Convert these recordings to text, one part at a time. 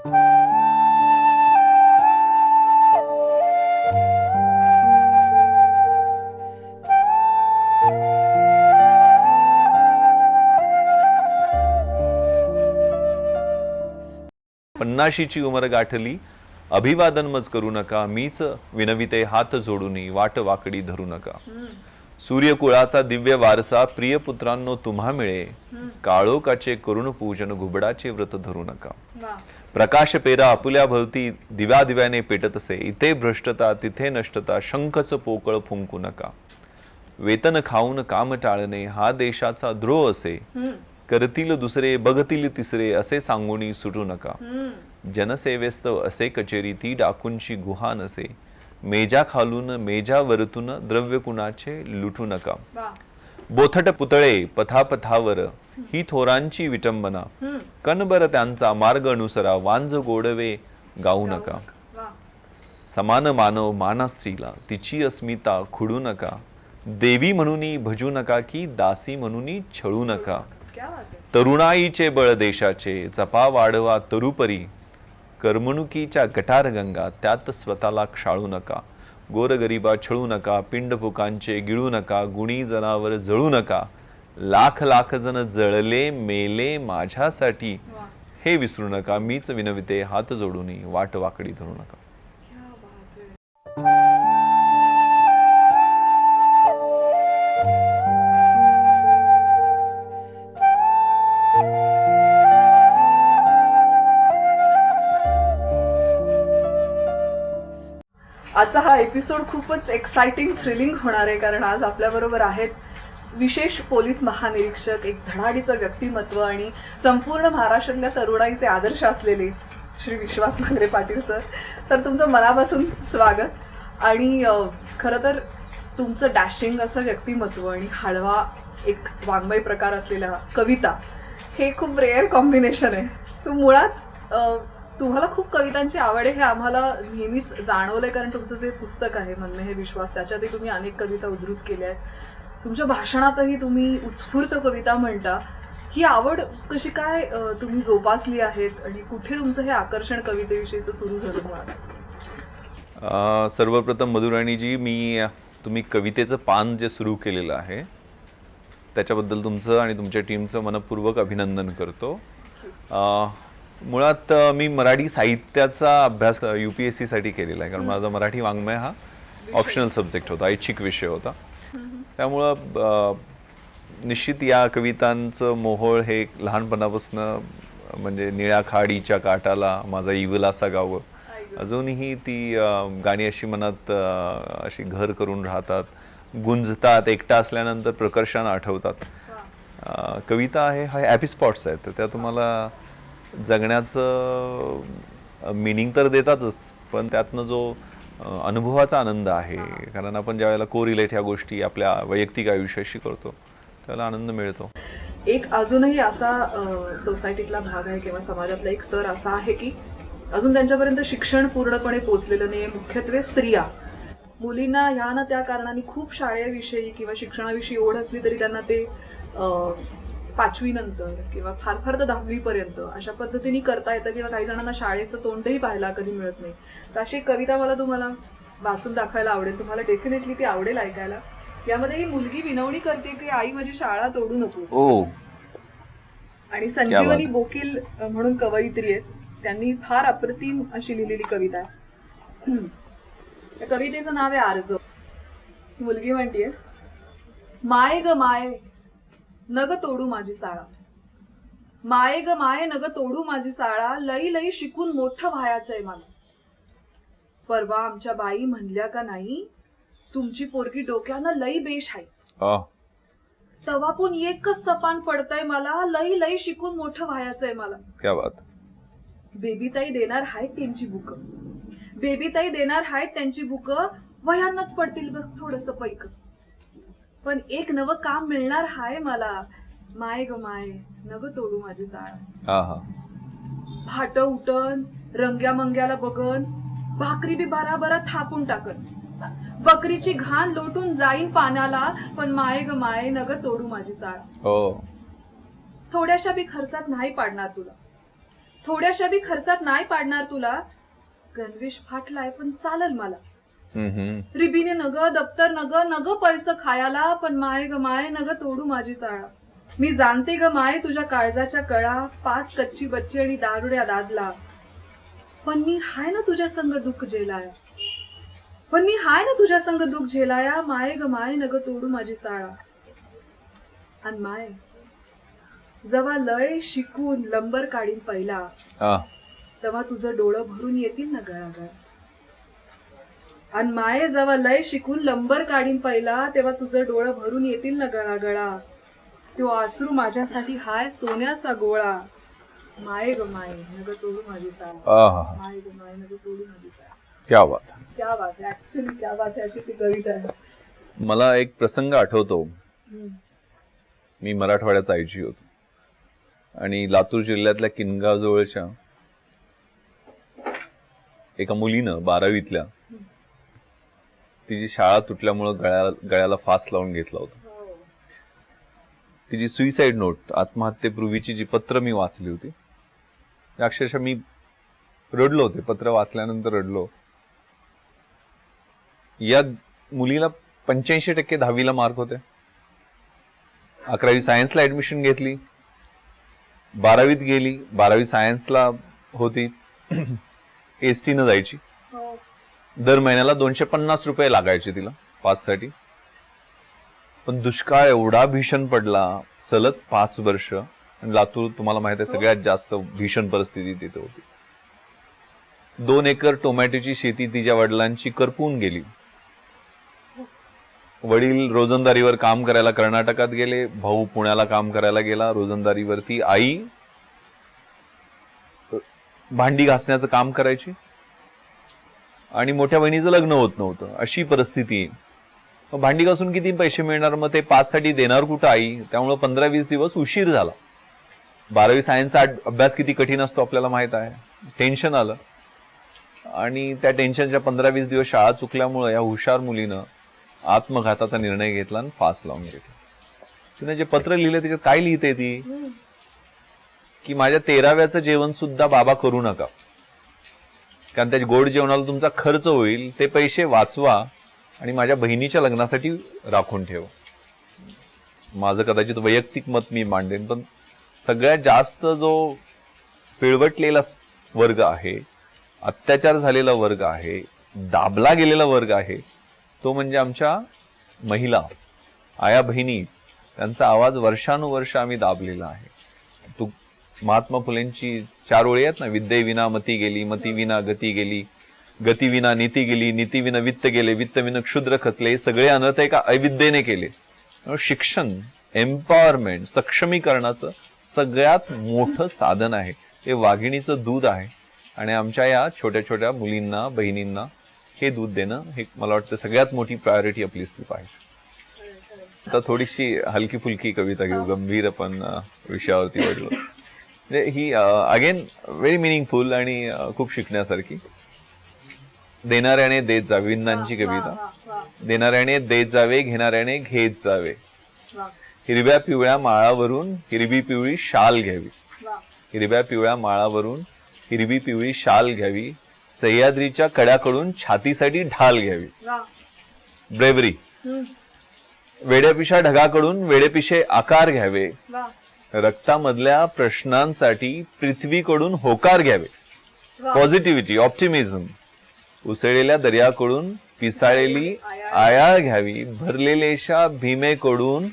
पन्नाशीची उमर गाठली अभिवादन मज करू नका मीच विनविते हात जोडूनी वाट वाकडी धरू नका. सूर्यकुळाचा दिव्य वारसा प्रिय पुत्रांनो तुम्हा मिळे काळोकाचे करुण पूजन घुबडाचे व्रत धरू नका. प्रकाश पेरा आपुल्या भोवती दिव्या दिव्याने पेटत असे. इथे भ्रष्टता तिथे नष्टता शंखच पोकळ फुंकू नका. वेतन खाऊन काम टाळणे हा देशाचा द्रोह असे. करतील दुसरे बघतील तिसरे असे सांगूनी सुटू नका. हम्म. जनसेवेस्तव असे कचेरी ती डाकूंची गुहा नसे मेजा खालून मेजा वरतून द्रव्य कुणाचे लुटू नका. बोथट पुतळे पथापथावर. ही थोरांची विटंबना. कणबर त्यांचा मार्ग अनुसरा वांज गोडवे गाऊ नका. समान मानव माना स्त्रीला तिची अस्मिता खुडू नका. देवी म्हणून भजू नका की दासी म्हणून छळू नका. तरुणाईचे बळ देशाचे जपा वाढवा तरुपरी. करमणुकीच्या गटार गंगा त्यात स्वतःला क्षाळू नका. गोरगरिबा छळू नका पिंडफुकांचे गिळू नका गुणी जनावर जळू नका. लाख लाख जण जळले मेले माझ्यासाठी. हे विसरू नका मीच विनविते हात जोडून वाट वाकडी धरू नका. आजचा हा एपिसोड खूपच एक्सायटिंग थ्रिलिंग होणार आहे कारण आज आपल्याबरोबर आहेत विशेष पोलीस महानिरीक्षक एक धडाडीचं व्यक्तिमत्व आणि संपूर्ण महाराष्ट्रातल्या तरुणाईचे आदर्श असलेले श्री विश्वास नांगरे पाटील सर. तर तुमचं मनापासून स्वागत. आणि खरं तर तुमचं डॅशिंग असं व्यक्तिमत्व आणि हळवा एक वाङ्मय प्रकार असलेल्या कविता हे खूप रेअर कॉम्बिनेशन आहे. तू मुळात तुम्हाला खूप कवितांची आवड आहे हे आम्हाला नेहमीच जाणवलंय कारण तुमचं जे पुस्तक आहे म्हणणे हे विश्वास त्याच्यातही तुम्ही अनेक कविता उद्धृत केल्या आहेत. तुमच्या भाषणातही तुम्ही उत्स्फूर्त कविता म्हणता. ही आवड कशी काय तुम्ही जोपासली आहेत आणि कुठे तुमचं हे आकर्षण कवितेविषयीचं सुरू झालं सर्वप्रथम मधुराणीजी मी तुम्ही कवितेचं पान जे सुरू केलेलं आहे त्याच्याबद्दल तुमचं आणि तुमच्या टीमचं मनपूर्वक अभिनंदन करतो. मुळात मी मराठी साहित्याचा अभ्यास यू पी एस सीसाठी केलेला आहे. कारण माझा मराठी वाङ्मय हा ऑप्शनल सब्जेक्ट होता ऐच्छिक विषय होता. त्यामुळं निश्चित या कवितांचं मोहोळ हे लहानपणापासून म्हणजे निळ्या खाडीच्या काटाला माझा इवलासा गावं. अजूनही ती गाणी अशी मनात अशी घर करून राहतात. गुंजतात एकटा असल्यानंतर प्रकर्षानं आठवतात. कविता आहे हा हॅपी स्पॉट्स आहेत. तर त्या तुम्हाला जगण्याचं मिनिंग तर देतातच पण त्यातनं जो अनुभवाचा आनंद आहे कारण आपण ज्यावेळेला को रिलेट ह्या गोष्टी आपल्या वैयक्तिक आयुष्याशी करतो त्याला आनंद मिळतो. एक अजूनही असा सोसायटीतला भाग आहे किंवा समाजातला एक स्तर असा आहे की अजून त्यांच्यापर्यंत शिक्षण पूर्णपणे पोचलेलं नाही मुख्यत्वे स्त्रिया. मुलींना ह्या ना त्या कारणाने खूप शाळेविषयी किंवा शिक्षणाविषयी ओढ असली तरी त्यांना ते पाचवी नंतर किंवा फार फार तर दहावी पर्यंत अशा पद्धतीने करता येतं किंवा काही जणांना शाळेचं तोंडही पाहायला कधी मिळत नाही. तर अशी कविता मला तुम्हाला वाचून दाखवायला आवडेल. तुम्हाला डेफिनेटली ती आवडेल ऐकायला. यामध्ये ही मुलगी विनवणी करते की आई माझी शाळा तोडू नकोस. ओ. आणि संजीवनी बोकील म्हणून कवयित्री आहेत. त्यांनी फार अप्रतिम अशी लिहिलेली कविता आहे. त्या कवितेचं नाव आहे आर्ज. मुलगी म्हणतीये माय ग माय नग तोडू माझी साळा. माय ग माय नग तोडू माझी साळा लई लई शिकून मोठं व्हायचंय मला. परवा आमच्या बाई म्हणल्या का नाही तुमची पोरगी डोक्यानं लई बेश आहे. तवापून एकच सपान पडतंय मला लई लई शिकून मोठं व्हायचंय मला. क्या बात. बेबीताई देणार आहेत त्यांची बुक. बेबीताई देणार आहेत त्यांची बुक वयांनाच पडतील बघ थोडस पैक. पण एक नवं काम मिळणार हाय मला. माय ग माय नग तोडू माझी साळ फाट उठन रंग्या मंग्याला बघन भाकरी बी बराबरा थापून टाकन. बकरीची घाण लोटून जाईन पाण्याला पण माय ग माय नग तोडू माझी साळ हो. थोड्याशा बी खर्चात नाही पाडणार तुला. थोड्याशा बी खर्चात नाही पाडणार तुला. गणवेश फाटलाय पण चालल मला. रिबीने नग दप्तर नग नग पैसे खायला पण माय ग माय नग तोडू माझी साळा. मी जाणते ग माय तुझ्या काळजाच्या कळा पाच कच्ची बच्ची आणि दारुड्या दादला. पण मी हाय ना तुझ्या संग दुःख झेलाया. पण मी हाय ना तुझ्या संग दुःख झेलाया माय ग माय नग तोडू माझी साळा. आणि माय जवा लय शिकून लंबर काढीन पहिला. तेव्हा तुझं डोळं भरून येतील ना गळागळ आणि माये जेव्हा लय शिकून लंबर काढीन पहिला तेव्हा तुझं डोळं भरून येतील ना गळागळा. तो आसरू माझ्यासाठी हाय सोन्याचा गोळा. माये ग माये नग तोडू माझी आहा, माये ग माये नग तोडू माझी साळ क्या बात क्या बात ऍक्च्युली क्या बात आहे अशी ती कविता आहे. मला एक प्रसंग आठवतो. हम्म. मी मराठवाड्याचा आयजी होतो. आणि लातूर जिल्ह्यातल्या किनगाव जवळच्या एका मुलीनं बारावीतल्या तिची शाळा तुटल्यामुळं गळ्याला गळ्याला फास लावून घेतला होता. हो. तिची सुईसाईड नोट आत्महत्येपूर्वीची जी पत्र मी वाचली होती अक्षरशः मी रडलो होते. पत्र वाचल्यानंतर रडलो. या मुलीला पंच्याऐंशी टक्के दहावीला मार्क होते. अकरावी सायन्सला ऍडमिशन घेतली. बारावीत गेली. बारावी सायन्सला होती. एस टीनं जायची. दर महिन्याला दोनशे पन्नास रुपये लागायचे तिला पाचसाठी. पण दुष्काळ एवढा भीषण पडला सलग पाच वर्ष. लातूर तुम्हाला माहीत आहे सगळ्यात जास्त भीषण परिस्थिती तिथे होती. दोन एकर टोमॅटोची शेती तिच्या वडिलांची करपून गेली. वडील रोजंदारीवर काम करायला कर्नाटकात गेले भाऊ पुण्याला काम करायला गेला रोजंदारीवरती आई भांडी घासण्याचं काम करायची. आणि मोठ्या बहिणीचं लग्न होत नव्हतं. अशी परिस्थिती मग भांडी घासून किती पैसे मिळणार? मग ते पाच साठी देणार कुठं आई? त्यामुळं पंधरा वीस दिवस उशीर झाला. बारावी सायन्सचा अभ्यास किती कठीण असतो आपल्याला माहीत आहे. टेन्शन आलं. आणि त्या टेन्शनच्या पंधरा वीस दिवस शाळा चुकल्यामुळं या हुशार मुलीनं आत्मघाताचा निर्णय घेतला आणि फास लावून घेतला. तिने जे पत्र लिहिलं त्याच्यात काय लिहिते ती. की माझ्या तेराव्याचं जेवण सुद्धा बाबा करू नका. कारण त्या गोड जेवणाला तुमचा खर्च होईल ते पैसे वाचवा आणि माझ्या बहिणीच्या लग्नासाठी राखून ठेव. माझं कदाचित वैयक्तिक मत मी मांडेन पण सगळ्यात जास्त जो पिळवटलेला वर्ग आहे अत्याचार झालेला वर्ग आहे दाबला गेलेला वर्ग आहे तो म्हणजे आमच्या महिला आया बहिणी त्यांचा आवाज वर्षानुवर्ष आम्ही दाबलेला आहे. तू महात्मा फुलेंची चार ओळी आहेत ना विद्येविना मती गेली मती विना गती गेली गती विना नीती गेली नीती विना वित्त गेले वित्त विना क्षुद्र खचले हे सगळे अनर्थ एका अविद्येने केले. शिक्षण एम्पॉवरमेंट सक्षमीकरणाचं सगळ्यात मोठं साधन आहे. ते वाघिणीचं दूध आहे. आणि आमच्या या छोट्या छोट्या मुलींना बहिणींना हे दूध देणं हे मला वाटतं सगळ्यात मोठी प्रायोरिटी आपली असली पाहिजे. आता थोडीशी हलकी फुलकी कविता घेऊ गंभीर आपण विषयावरती पडलो ही अगेन व्हेरी मिनिंगफुल आणि खूप शिकण्यासारखी. देणाऱ्याने देत जावे विंदांची कविता. देणाऱ्याने देत जावे घेणाऱ्याने घेत जावे. हिरव्या पिवळ्या माळावरून हिरवी पिवळी शाल घ्यावी. हिरव्या पिवळ्या माळावरून हिरवी पिवळी शाल घ्यावी. सह्याद्रीच्या कड्याकडून छातीसाठी ढाल घ्यावी. ब्रेवरी. वेड्यापिशा ढगाकडून वेडेपिशे आकार घ्यावे. रक्तामधल्या प्रश्नांसाठी पृथ्वीकडून होकार घ्यावे. पॉझिटिव्हिटी ऑप्टिमिझम उसळलेल्या दर्याकडून पिसाळलेली आया घ्यावी भरलेलेशा भीमेकडून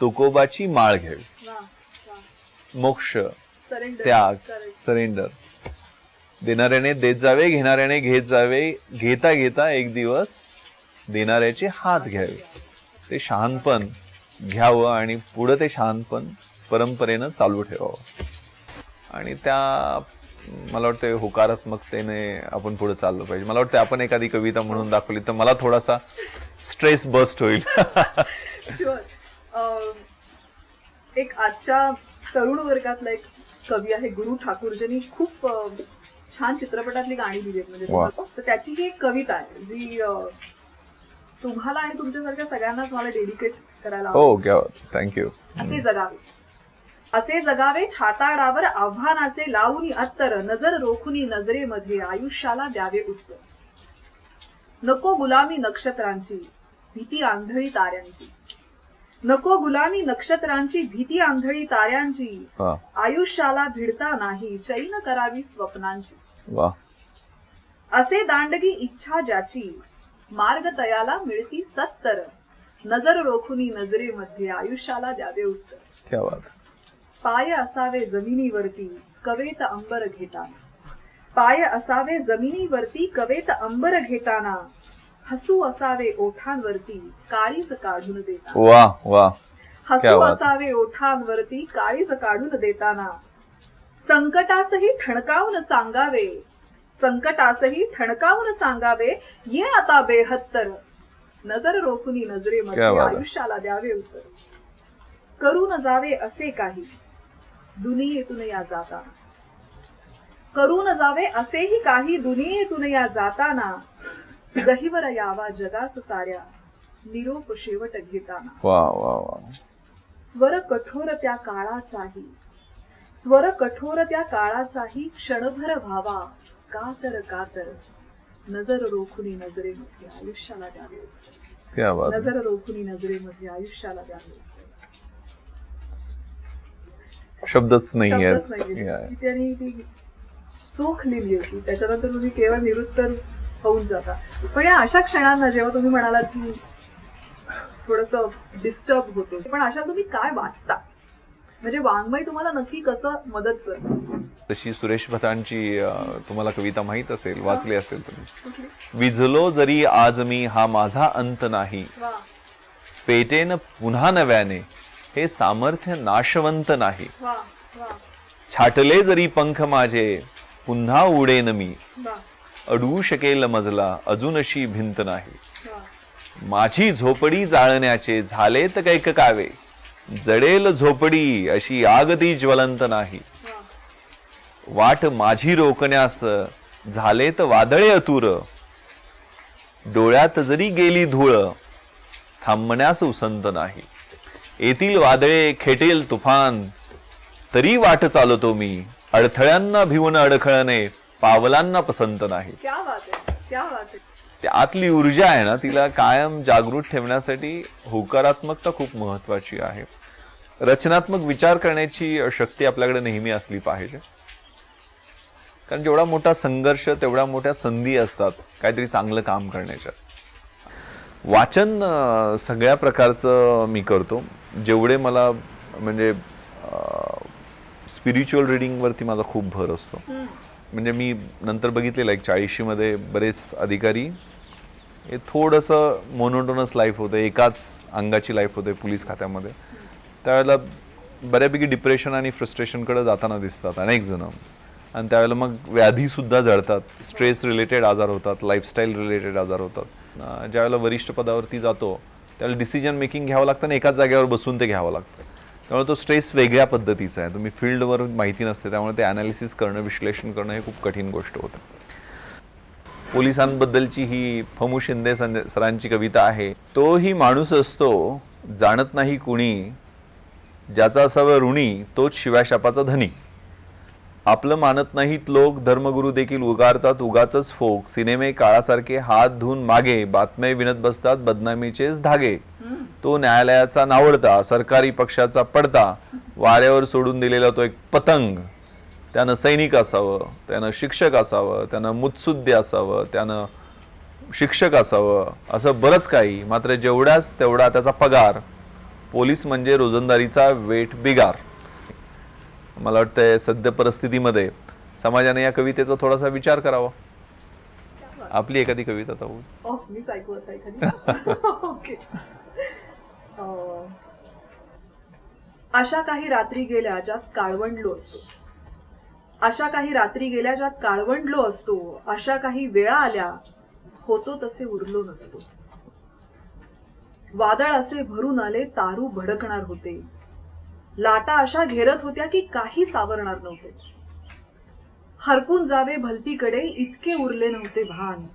तुकोबाची माळ घ्यावी. मोक्ष. त्याग. सरेंडर देणाऱ्याने देत जावे घेणाऱ्याने घेत जावे घेता घेता एक दिवस देणाऱ्याचे हात घ्यावे ते शहाणपण घ्यावं आणि पुढं ते शहाणपण परंपरेनं चालू ठेवावं. आणि त्या मला वाटतं होकारात्मकतेने आपण पुढे चाललो पाहिजे. मला वाटतं आपण एखादी कविता म्हणून दाखवली तर मला थोडासा स्ट्रेस बस्ट होईल. एक आजच्या तरुण वर्गातला एक कवी आहे गुरु ठाकूर ज्यांनी खूप छान चित्रपटातली गाणी आहेत म्हणजे. तर त्याची ही एक कविता आहे जी तुम्हाला आणि तुमच्यासारख्या सगळ्यांनाच मला डेडिकेट करायला. हो घ्या. थँक्यू असे जगावे. असे जगावे छाताडावर आव्हानाचे लावूनी अत्तर नजर रोखुनी नजरेमध्ये आयुष्याला द्यावे उत्तर. नको गुलामी नक्षत्रांची भीती आंधळी ताऱ्यांची. नको गुलामी नक्षत्रांची भीती आंधळी ताऱ्यांची. वा आयुष्याला भिडता नाही चैन करावी स्वप्नांची. वा. असे दांडगी इच्छा ज्याची मार्ग तयाला मिळती सत्तर. नजर रोखुनी नजरेमध्ये आयुष्याला द्यावे उत्तर. क्या बात पाय असावे जमिनीवरती कवेत अंबर घेताना. पाय असावे जमिनीवरती कवेत अंबर घेताना. हसू असावे ओठांवरती काळीज काढून देताना. हसू. असावे ओठांवरती काळीज काढून देताना. संकटासही ठणकावून सांगावे. संकटासही ठणकावून सांगावे. ये आता बेहत्तर. नजर रोखुनी नजरेमध्ये क्या बात आहे. आयुष्याला द्यावे उत्तर. करून जावे असे काही. दुनियेतून या जाताना करून जावे असेही काही दुनियेतून या जाताना. गहिवर यावा जगास साऱ्या. निरोप शेवट घेताना. वा वा वा. स्वर कठोर त्या काळाचाही. स्वर कठोर त्या काळाचाही क्षणभर व्हावा. कातर कातर. नजर रोखुनी नजरेमध्ये आयुष्याला द्यावे उत्तर. क्या बात नजर रोखुनी नजरेमध्ये आयुष्याला द्यावे. शब्दच नाही त्यांनी ती चोख लिहिली होती. त्याच्यानंतर तुम्ही केवळ निरुत्तर होऊन जाता. पण या अशा क्षणांना जेव्हा तुम्ही म्हणालात की थोडस डिस्टर्ब होतो. पण अशा तुम्ही काय वाचता? म्हणजे वाङ्मय तुम्हाला नक्की कसं मदत करतं? तशी सुरेश भटांची तुम्हाला कविता माहीत असेल वाचली असेल तुम्ही? विझलो जरी आज मी हा माझा अंत नाही. पेटेन पुन्हा नव्याने हे सामर्थ्य नाशवंत नाही. छाटले जरी पंख माझे पुन्हा उडेन मी. अडवू शकेल मजला अजूनशी भिंत नाही. माझी झोपडी जाळण्याचे झाले तर कैक कावे. जडेल झोपडी अशी आग ती ज्वलंत नाही. वाट माझी रोखण्यास झाले तर वादळे अतुर. डोळ्यात जरी गेली धूळ थांबण्यास उसंत नाही. येथील वादळे खेटेल तुफान तरी वाट चालतो मी. अडथळ्यांना भिवून अडखळणे पावलांना पसंत नाही. क्या बात आहे क्या बात आहे. त्यातली ऊर्जा आहे ना तिला कायम जागृत ठेवण्यासाठी होकारात्मकता खूप महत्वाची आहे. रचनात्मक विचार करण्याची शक्ती आपल्याकडे नेहमी असली पाहिजे. कारण जेवढा मोठा संघर्ष तेवढ्या मोठ्या संधी असतात काहीतरी चांगलं काम करण्याच्या. वाचन सगळ्या प्रकारचं मी करतो. जेवढे मला म्हणजे स्पिरिच्युअल रिडिंगवरती माझा खूप भर असतो. म्हणजे मी नंतर बघितलेलं एक चाळीशीमध्ये बरेच अधिकारी हे थोडंसं मोनोटोनस लाईफ होतं एकाच अंगाची लाईफ होते पोलीस खात्यामध्ये. त्यावेळेला बऱ्यापैकी डिप्रेशन आणि फ्रस्ट्रेशनकडे जाताना दिसतात अनेक जण. आणि त्यावेळेला मग व्याधीसुद्धा जळतात स्ट्रेस रिलेटेड आजार होतात लाईफस्टाईल रिलेटेड आजार होतात. ज्यावेळेला वरिष्ठ पदावरती जातो त्याला डिसिजन मेकिंग घ्यावं लागतं आणि एकाच जागेवर बसून ते घ्यावं लागतं. त्यामुळे तो स्ट्रेस वेगळ्या पद्धतीचा आहे. तुम्ही फील्डवर माहिती नसते त्यामुळे ते अनालिसिस करणं विश्लेषण करणं हे खूप कठीण गोष्ट होतं. पोलिसांबद्दलची ही फमू शिंदे सरांची कविता आहे. तो ही माणूस असतो जाणत नाही कुणी. ज्याचा असावं ऋणी तोच शिवाशापाचा धनी. आपलं मानत नाहीत लोक धर्मगुरू देखील उगारतात उगाच फोक. सिनेमे काळासारखे हात धुवून मागे बातम्या विनत बसतात बदनामीचेच धागे. तो न्यायालयाचा नावडता सरकारी पक्षाचा पडता वाऱ्यावर सोडून दिलेला तो एक पतंग. त्यानं सैनिक असावं त्यानं शिक्षक असावं त्यानं मुत्सुद्धी असावं त्यानं शिक्षक असावं असं बरंच काही. मात्र जेवढ्याच तेवढा त्याचा पगार पोलीस म्हणजे रोजंदारीचा वेट बिगार मला वाटतंय सद्य परिस्थितीमध्ये समाजाने या कवितेचा थोडासा विचार करावा. आपली एखादी कविता अशा काही रात्री गेल्या ज्यात काळवंडलो असतो. अशा काही रात्री गेल्या ज्यात काळवंडलो असतो. अशा काही वेळा आल्या होतो तसे उरलो नसतो. वादळ असे भरून आले तारू भडकणार होते. लाटा अशा घेरत होत्या की काही सावरणार नव्हते. हरपून जावे भलतीकडे इतके उरले नव्हते भान.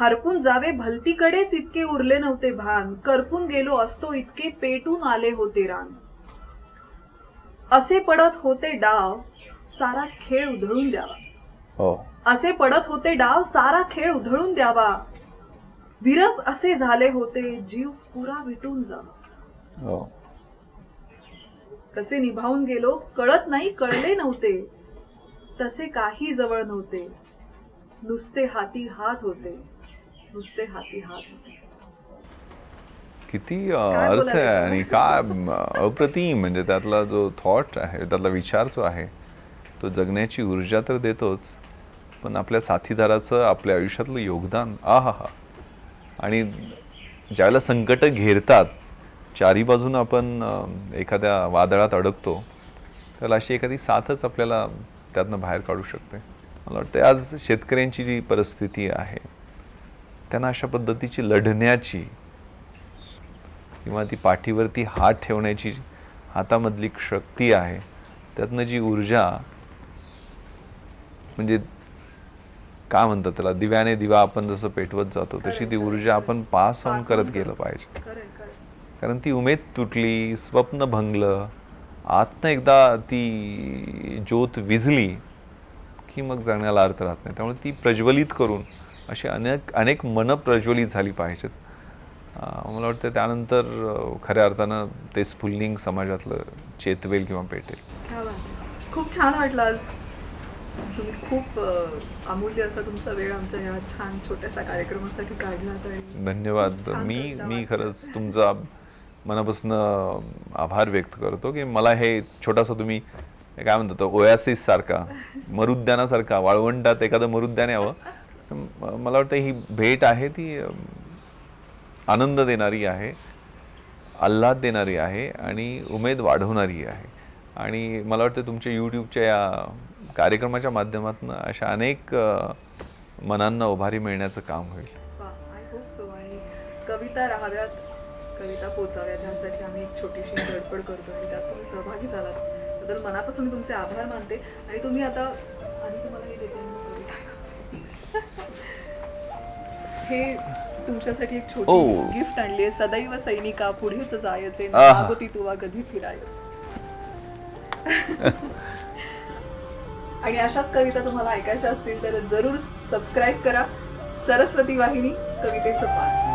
हरपून जावे भलतीकडेच इतके उरले नव्हते भान. करपून गेलो असतो इतके पेटून आले होते रान. असे पडत होते डाव सारा खेळ उधळून द्यावा. हो. असे पडत होते डाव सारा खेळ उधळून द्यावा. विरस असे झाले होते जीव पुरा विटून जावा. हो. कसे निभावून गेलो कळत नाही कळले नव्हते. तसे काही जवळ नव्हते. नुसते हाती हात होते. नुसते हाती हात होते. किती अर्थ? आहे आणि काय अप्रतिम म्हणजे त्यातला जो थॉट आहे त्यातला विचार जो आहे तो जगण्याची ऊर्जा तर देतोच पण आपल्या साथीदाराचं आपल्या आयुष्यातलं योगदान आ हा हा आणि ज्यावेळेला संकट घेरतात चारी बाजून आपण एखाद्या वादळात अडकतो त्याला अशी एखादी साथच आपल्याला त्यातनं बाहेर काढू शकते. मला वाटतं आज शेतकऱ्यांची जी परिस्थिती आहे त्यांना अशा पद्धतीची लढण्याची किंवा ती पाठीवरती हात ठेवण्याची हातामधली शक्ती आहे त्यातनं जी ऊर्जा म्हणजे काय म्हणतात त्याला दिव्याने दिवा आपण जसं पेटवत जातो तशी ती ऊर्जा आपण पास ऑन करत. गेलं पाहिजे. कारण ती उमेद तुटली स्वप्न भंगलं आतनं एकदा ती ज्योत विझली की मग जगण्याला अर्थ राहत नाही. त्यामुळे ती प्रज्वलित करून अशी अनेक अनेक मनं प्रज्वलित झाली पाहिजेत. मला वाटतं त्यानंतर खऱ्या अर्थानं ते स्फुल्लिंग समाजातलं चेतवेल किंवा पेटेल. बात आहे. खूप छान वाटलं आज. तुम्ही खूप अमूल्य असा तुमचा वेळ आमच्या या छान छोट्याशा कार्यक्रमासाठी काढलात आणि धन्यवाद मी मी. खरंच तुमचा मनापासून आभार व्यक्त करतो की मला हे छोटासा तुम्ही काय म्हणतात ओयासिस सारखा मरुद्यानासारखा वाळवंटात एखादं मरुद्यान यावं. मला वाटतं ही भेट आहे ती आनंद देणारी आहे आल्हाद देणारी आहे आणि उमेद वाढवणारी आहे. आणि मला वाटतं तुमच्या यूट्यूबच्या या कार्यक्रमाच्या माध्यमातून अशा अनेक मनांना उभारी मिळण्याचं काम होईल. कविता राहाव्यात. कविता पोचाव्यात ह्यासाठी आम्ही एक छोटीशी धडपड करतो आणि त्यात तुम्ही सहभागी झालात बद्दल मनापासून मी तुमचे आभार मानते आणि तुम्ही आता आणि तुम्हाला हे देते. हे तुमच्यासाठी एक. छोटी गिफ्ट आणली आहे सदैव सैनिका पुढेच जायचे. मागोती तुवा कधी फिरायचं आणि अशाच कविता तुम्हाला ऐकायच्या असतील तर जरूर सबस्क्राईब करा सरस्वती वाहिनी कवितेचं पान